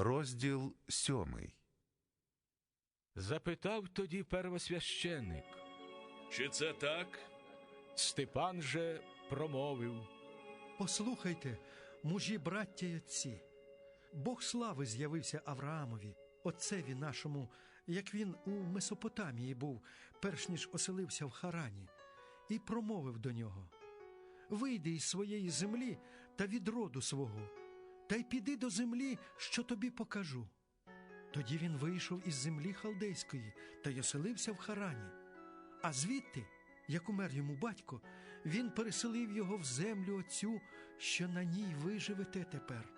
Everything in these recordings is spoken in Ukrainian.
Розділ сьомий. Запитав тоді первосвященник. Чи це так? Степан же промовив. Послухайте, мужі, браття й отці. Бог слави з'явився Авраамові, отцеві нашому, як він у Месопотамії був, перш ніж оселився в Харані, і промовив до нього: Вийди із своєї землі та від роду свого, та й піди до землі, що тобі покажу. Тоді він вийшов із землі халдейської та й оселився в Харані. А звідти, як умер йому батько, він переселив його в землю оцю, що на ній ви живете тепер.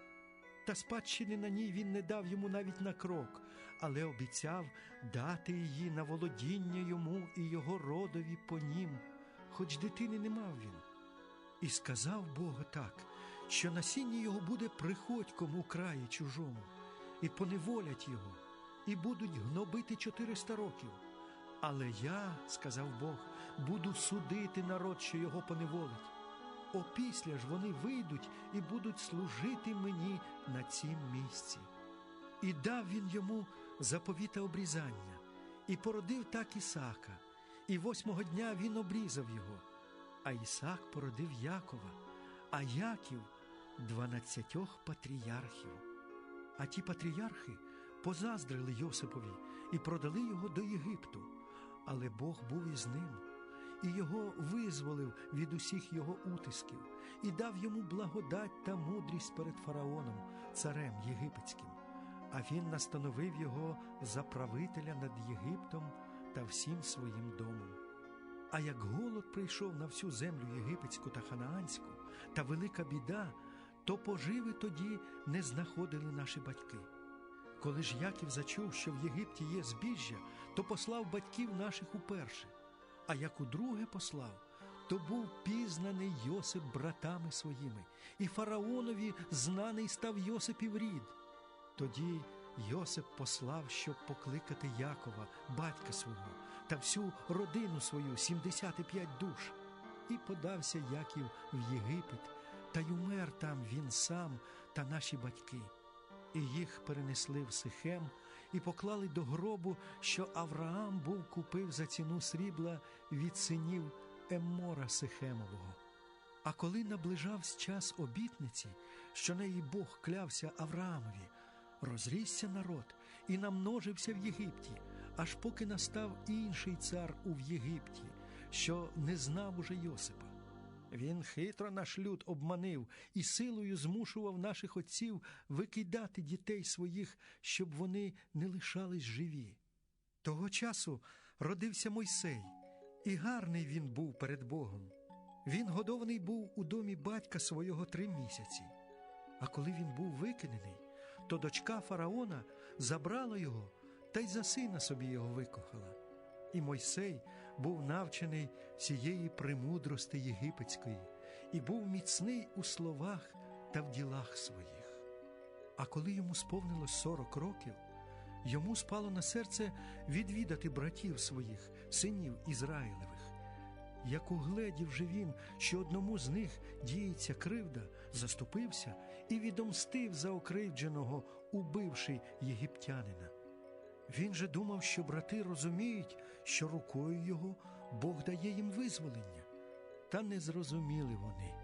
Та спадщини на ній він не дав йому навіть на крок, але обіцяв дати її на володіння йому і його родові по нім, хоч дитини не мав він. І сказав Бог так, що насіння його буде приходьком у краї чужому, і поневолять його, і будуть гнобити чотириста років. Але я, сказав Бог, буду судити народ, що його поневолить. Опісля ж вони вийдуть і будуть служити мені на цім місці. І дав він йому заповіта обрізання, і породив так Ісака, і восьмого дня він обрізав його. А Ісак породив Якова, а Яків дванадцятьох патріархів. А ті патріархи позаздрили Йосипові і продали його до Єгипту, але Бог був із ним, і його визволив від усіх його утисків, і дав йому благодать та мудрість перед фараоном, царем єгипетським. А він настановив його за правителя над Єгиптом та всім своїм домом. А як голод прийшов на всю землю єгипетську та ханаанську, та велика біда, то поживи тоді не знаходили наші батьки. Коли ж Яків зачув, що в Єгипті є збіжжя, то послав батьків наших уперше, а як удруге послав, то був пізнаний Йосип братами своїми, і фараонові знаний став Йосипів рід. Тоді Йосип послав, щоб покликати Якова, батька свого, та всю родину свою, 75 душ. І подався Яків в Єгипет, та й умер там він сам та наші батьки. І їх перенесли в Сихем і поклали до гробу, що Авраам був купив за ціну срібла від синів Еммора Сихемового. А коли наближався час обітниці, що неї Бог клявся Авраамові, розрісся народ і намножився в Єгипті, аж поки настав інший цар у Єгипті, що не знав уже Йосипа. Він хитро наш люд обманив і силою змушував наших отців викидати дітей своїх, щоб вони не лишались живі. Того часу родився Мойсей, і гарний він був перед Богом. Він годований був у домі батька свого три місяці. А коли він був викинений, то дочка фараона забрала його та й за сина собі його викохала. І Мойсей був навчений всієї премудрости єгипетської і був міцний у словах та в ділах своїх. А коли йому сповнилось сорок років, йому спало на серце відвідати братів своїх, синів Ізраїлевих. Як угледів же він, що одному з них діється кривда, заступився і відомстив за окривдженого, убивши єгиптянина. Він же думав, що брати розуміють, що рукою його Бог дає їм визволення, та не зрозуміли вони.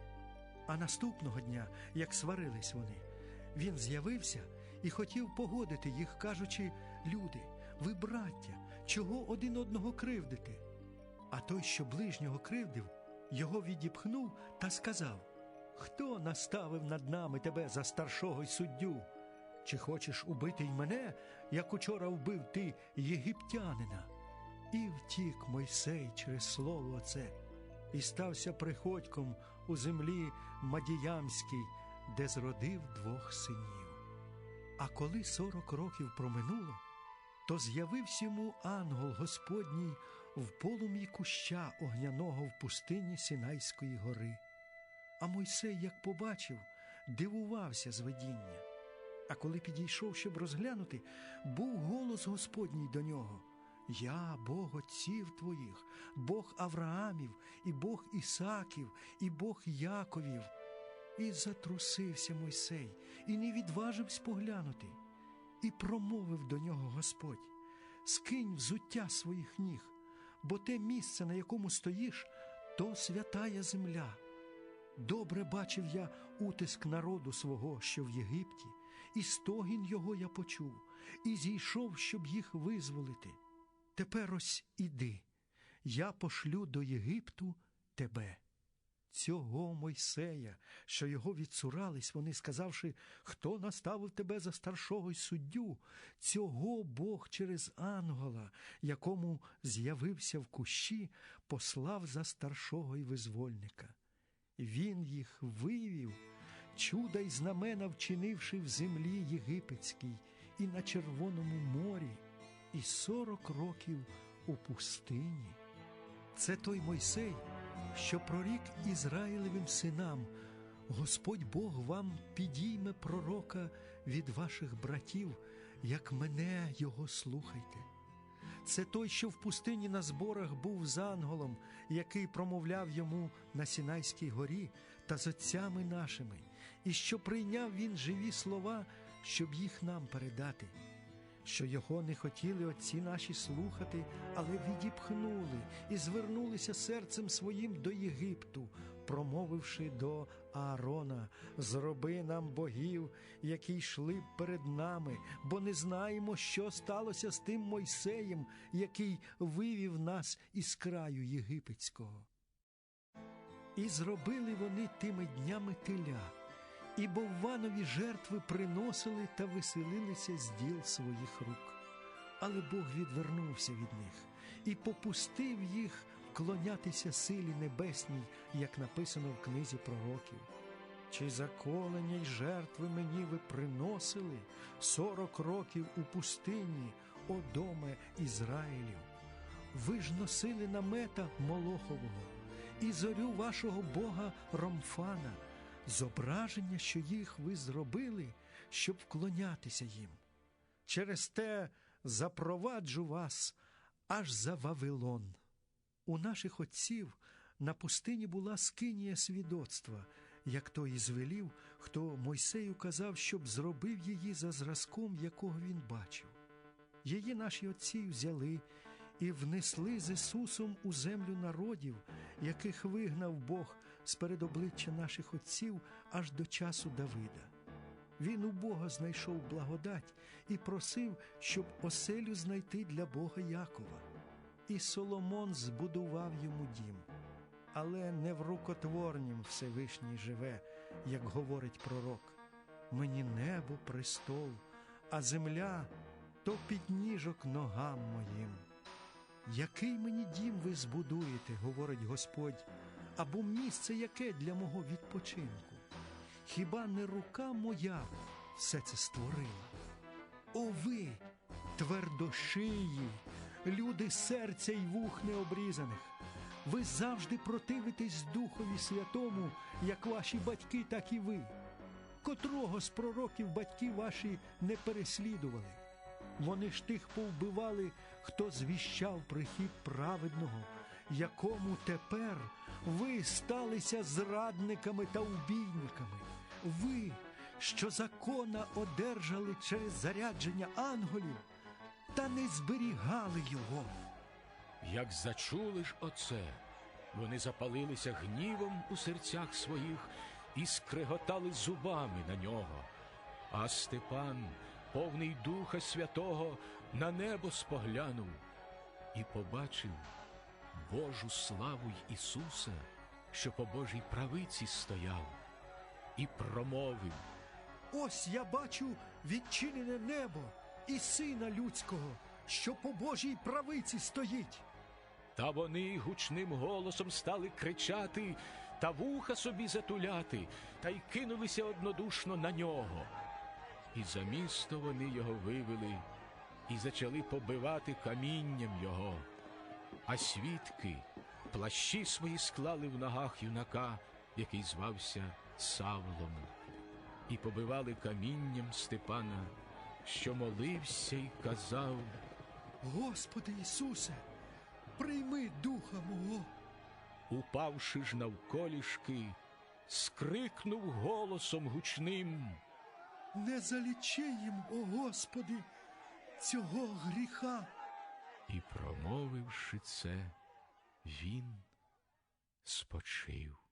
А наступного дня, як сварились вони, він з'явився і хотів погодити їх, кажучи: Люди, ви браття, чого один одного кривдите? А той, що ближнього кривдив, його відіпхнув та сказав: Хто наставив над нами тебе за старшого й суддю? Чи хочеш убити й мене, як учора вбив ти єгиптянина? І втік Мойсей через слово оце, і стався приходьком у землі Мадіямській, де зродив двох синів. А коли сорок років проминуло, то з'явився йому ангел Господній в полум'ї куща огняного в пустині Сінайської гори. А Мойсей, як побачив, дивувався з видіння. А коли підійшов, щоб розглянути, був голос Господній до нього. Я Бог отців твоїх, Бог Авраамів, і Бог Ісаків, і Бог Яковів. І затрусився Мойсей, і не відважився поглянути. І промовив до нього Господь: скинь взуття своїх ніг, бо те місце, на якому стоїш, то святая земля. Добре бачив я утиск народу свого, що в Єгипті, і стогін його я почув, і зійшов, щоб їх визволити. Тепер ось іди, я пошлю до Єгипту тебе. Цього Мойсея, що його відсурались, вони сказавши, хто наставив тебе за старшого й суддю, цього Бог через ангела, якому з'явився в кущі, послав за старшого й визвольника. Він їх вивів, чуда й знамена вчинивши в землі єгипетській і на Червоному морі, і сорок років у пустині. Це той Мойсей, що прорік Ізраїлевим синам, Господь Бог вам підійме пророка від ваших братів, як мене його слухайте. Це той, що в пустині на зборах був з анголом, який промовляв йому на Сінайській горі та з отцями нашими, і що прийняв він живі слова, щоб їх нам передати, що його не хотіли отці наші слухати, але відіпхнули і звернулися серцем своїм до Єгипту, промовивши до Аарона: Зроби нам богів, які йшли перед нами, бо не знаємо, що сталося з тим Мойсеєм, який вивів нас із краю єгипетського. І зробили вони тими днями теля, і бовванові жертви приносили та веселилися з діл своїх рук. Але Бог відвернувся від них і попустив їх вклонятися силі небесній, як написано в книзі пророків. Чи заколення й жертви мені ви приносили сорок років у пустині, о доме Ізраїлів? Ви ж носили намета Молохового і зорю вашого Бога Ромфана, зображення, що їх ви зробили, щоб вклонятися їм. Через те запроваджу вас аж за Вавилон. У наших отців на пустині була скинія свідоцтва, як той і звелів, хто Мойсею казав, щоб зробив її за зразком, якого він бачив. Її наші отці взяли і внесли з Ісусом у землю народів, яких вигнав Бог з перед обличчя наших отців аж до часу Давида. Він у Бога знайшов благодать і просив, щоб оселю знайти для Бога Якова. І Соломон збудував йому дім. Але не в рукотворнім Всевишній живе, як говорить пророк. Мені небо престол, а земля то підніжок ногам моїм. Який мені дім ви збудуєте, говорить Господь, або місце яке для мого відпочинку? Хіба не рука моя все це створила? О ви, твердошиї, люди серця й вух необрізаних! Ви завжди противитесь Духові Святому, як ваші батьки, так і ви. Котрого з пророків батьки ваші не переслідували? Вони ж тих повбивали, хто звіщав прихід праведного, якому тепер ви сталися зрадниками та убійниками. Ви, що закона одержали через зарядження анголів, та не зберігали його. Як зачули ж оце, вони запалилися гнівом у серцях своїх і скреготали зубами на нього. А Степан, повний Духа Святого, на небо споглянув і побачив Божу славу й Ісуса, що по Божій правиці стояв, і промовив. Ось я бачу відчинене небо і сина людського, що по Божій правиці стоїть. Та вони гучним голосом стали кричати та вуха собі затуляти, та й кинулися однодушно на нього. І за місто вони його вивели і почали побивати камінням його. А свідки плащі свої склали в ногах юнака, який звався Савлом, і побивали камінням Степана, що молився й казав. Господи Ісусе, прийми духа мого. Упавши ж навколішки, скрикнув голосом гучним. Не залічи їм, о Господи, цього гріха. І, промовивши це, він спочив.